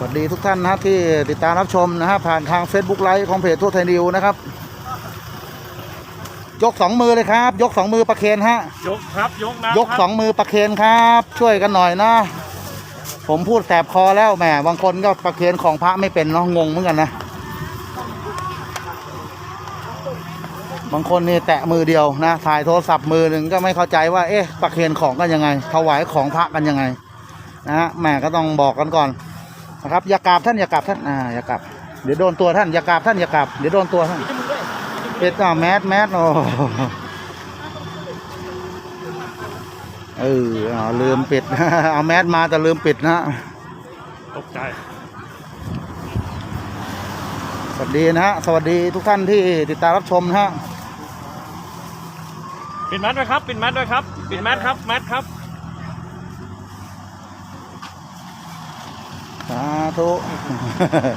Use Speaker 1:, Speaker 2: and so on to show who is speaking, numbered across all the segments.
Speaker 1: สวัสดีทุกท่านนะที่ติดตามรับชมนะฮะผ่านทาง Facebook ไลฟ์ของเพจทั่วไทยนิวนะครับ ยกสองมือเลยครับ ยกสองมือประเคนฮะ
Speaker 2: ยกครับยกนะ
Speaker 1: ยกสองมือประเคนครับ ช่วยกันหน่อยนะ ผมพูดแสบคอแล้วแหมบางคนก็ประเคนของพระไม่เป็นเนาะงงเหมือนกันนะ บางคนนี่แตะมือเดียวนะถ่ายโทรศัพท์มือหนึ่งก็ไม่เข้าใจว่าเอ๊ะประเคนของกันยังไงถวายของพระกันยังไงนะฮะแหมก็ต้องบอกกันก่อน นะครับอย่ากราบท่านอย่ากราบท่านอ่าอย่ากราบเดี๋ยวโดนตัวท่านอย่ากราบท่านอย่ากราบเดี๋ยวโดนตัวท่านเป็ดอะแมสแมสโอ้เออเอาลืมปิดเอาแมสมาแต่ลืมปิดนะ
Speaker 2: ตกใจ
Speaker 1: สวัสดีนะฮะสวัสดีทุกท่านที่ติดตามรับชมนะฮะ
Speaker 2: ปิดแมทด้วยครับปิดแมทด้วยครับปิดแมทครับแมทครับ
Speaker 1: สา ธุ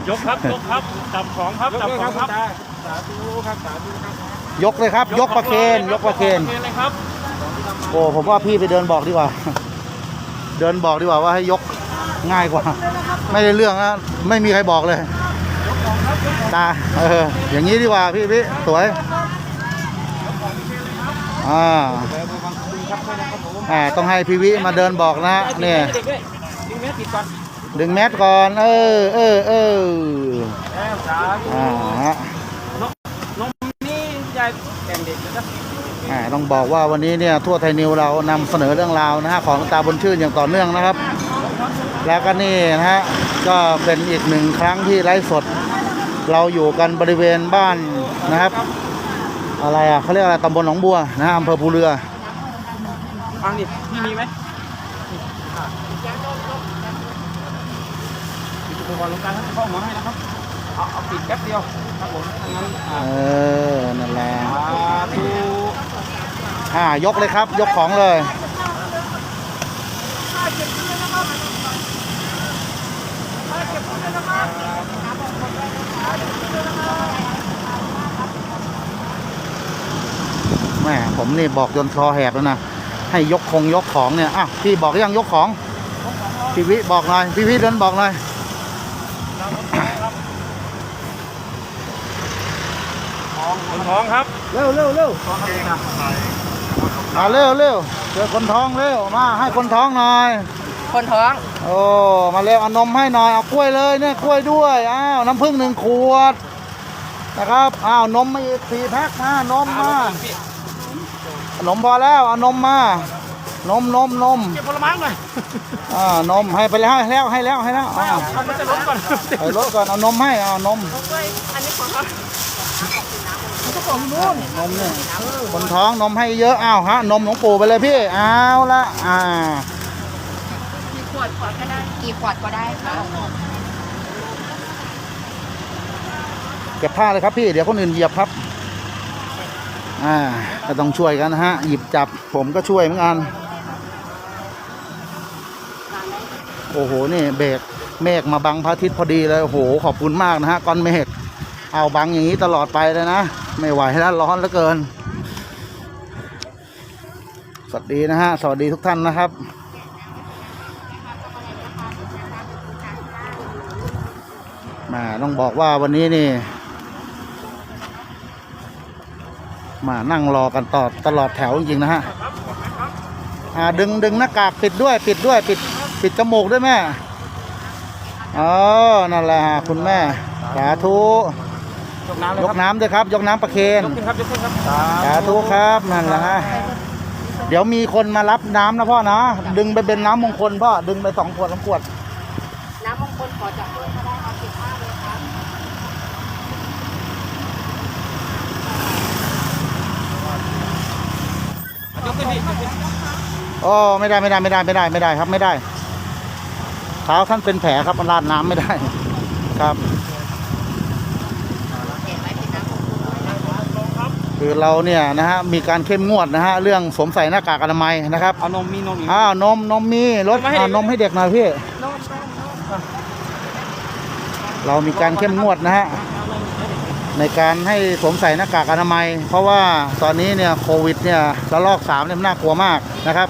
Speaker 2: ยกครับยกครับจับของครับจับของครับ
Speaker 3: สาธุครับสาธุครับ
Speaker 1: ยกเลยครับ ยกประเคนยกประเคน
Speaker 2: ยกเลยครับ
Speaker 1: โอ้ผมว่าพี่ไปเดินบอกดีกว่า เดินบอกดีกว่าว่าให้ยกง่ายกว่า ไม่ได้เรื่องนะไม่มีใครบอกเลยตาเอออย่างนี้ดีกว่าพี่พี่สวยอ่าอ่าต้องให้พี่วิมาเดินบอกนะเนี่ย
Speaker 3: เด็กด้วยดึงแมสติดก่อน
Speaker 1: ดึงแมสก่อน เออเออเออ
Speaker 3: แล้วสาธุ
Speaker 1: อ่าฮะ
Speaker 3: นมนี่ยายแต่งเด็กนะครับ
Speaker 1: อ่าต้องบอกว่าวันนี้เนี่ยทั่วไทยนิวเรานำเสนอเรื่องราวนะฮะของหลวงตาบนชื่นอย่างต่อเนื่องนะครับ แล้วก็นี่นะฮะก็เป็นอีกหนึ่งครั้งที่ไลฟ์สด เราอยู่กันบริเวณบ้านนะครับ อะไรอะเขาเรียกอะไรตำบลหนองบัวนะฮะอำเภอภูเรือ
Speaker 3: ฟังดิพี่มีไหม ดตัวบอลลงกลางครับเข้าหัวให้นะครับ เอาเอาปิดแป๊บเดียวครับผมถ้างั้นอ่า
Speaker 1: เออ นั่นแหละ
Speaker 3: สาธุ
Speaker 1: อ่ายกเลยครับ ยกของเลย แม่ผมนี่บอกจนคอแหบแล้วนะ ให้ยกคงยกของเนี่ย อะ พี่บอกยังยกของ พี่วิบอกหน่อย พี่วิเดินบอกหน่อย
Speaker 2: คนท้องครับ
Speaker 1: เร็วเร็วเร็วอ่าเร็วเร็วเจอคนท้องเร็วมาให้คนท้องหน่อย
Speaker 3: คนท้อง
Speaker 1: โอ้มาเร็วเอานมให้หน่อยเอากล้วยเลยเนี่ยกล้วยด้วยอ้าวน้ำผึ้งหนึ่งขวดนะครับอ้าวนมมาอีกสี่แพ็คมานมมาขนมพอแล้วเอานมมานมนมนม
Speaker 2: เก็บผลไม้หน่อย
Speaker 1: อ่านมให้ไปแล้วให้แล้วให้แล้วให้แล้วอ้าว
Speaker 2: มันจะลดก่อน
Speaker 1: ไปรถก่อนเอานมให้เอานม
Speaker 2: อันนี้ของครับ
Speaker 1: นมเนี่ยคนท้องนมให้เยอะอ้าวฮะนมหลวงปู่ไปเลยพี่เอาละอ่า
Speaker 4: กี่ขวดขวดก็ได้กี่ขวดก็ได้ค่ะ
Speaker 1: เก็บผ้าเลยครับพี่เดี๋ยวคนอื่นเหยียบครับอ่าก็ต้องช่วยกันนะฮะหยิบจับผมก็ช่วยเหมือนกันโอ้โหนี่เบรกเมฆมาบังพระอาทิตย์พอดีเลยโอ้โหขอบคุณมากนะฮะก้อนเมฆ เอาบังอย่างนี้ตลอดไปเลยนะ ไม่ไหวแล้วร้อนเหลือเกิน สวัสดีนะฮะ สวัสดีทุกท่านนะครับมาต้องบอกว่าวันนี้นี่ มานั่งรอกันต่อตลอดแถวจริงๆนะฮะอ่าดึงดึงหน้ากากปิดด้วย ปิดด้วย ปิด ปิดจมูกด้วยแม่อ๋อนั่นแหละคุณแม่ สาธุ
Speaker 3: ยกน้ำเลย
Speaker 1: ย
Speaker 3: ค
Speaker 1: ก
Speaker 3: รับ
Speaker 1: น้ำด้วยครับ ยกน้ำประเคน
Speaker 3: ยกขึ้นครับยกขึ้นครับ
Speaker 1: สาธุครับนั่นแหละฮะเดี๋ยวมีคนมารับน้ำนะพ่อนะดึงไปเป็นน้ำมงคลพ่อดึงไปสองขวดสองขวด
Speaker 4: น้ำมงคลขอจับด้วยก็ได้ครับสิบห้าเลยครับ
Speaker 3: ยกขึ้นพี่ยกขึ้น
Speaker 1: โอ้ไม่ได้ไม่ได้ไม่ได้ไม่ได้ไม่ได้ครับไม่ได้เท้าท่านเป็นแผลครับมันราดน้ำไม่ได้ ครับ
Speaker 4: เห็นไหมเป็นน้ำมงคลด้วยนะ ครับ
Speaker 1: คือเราเนี่ยนะฮะมีการเข้มงวดนะฮะเรื่องสวมใส่หน้ากากอนามัยนะครับ
Speaker 3: เอานมมีนมอีก
Speaker 1: อ้าวนมนมมีรถ
Speaker 3: เอามาให้
Speaker 1: อ่านมให้เด็กหน่อยพี่เรามีการเข้มงวดนะฮะในการให้สวมใส่หน้ากากอนามัย เพราะว่าตอนนี้เนี่ยโควิดเนี่ยระลอกสามเนี่ยมันน่ากลัวมากนะครับ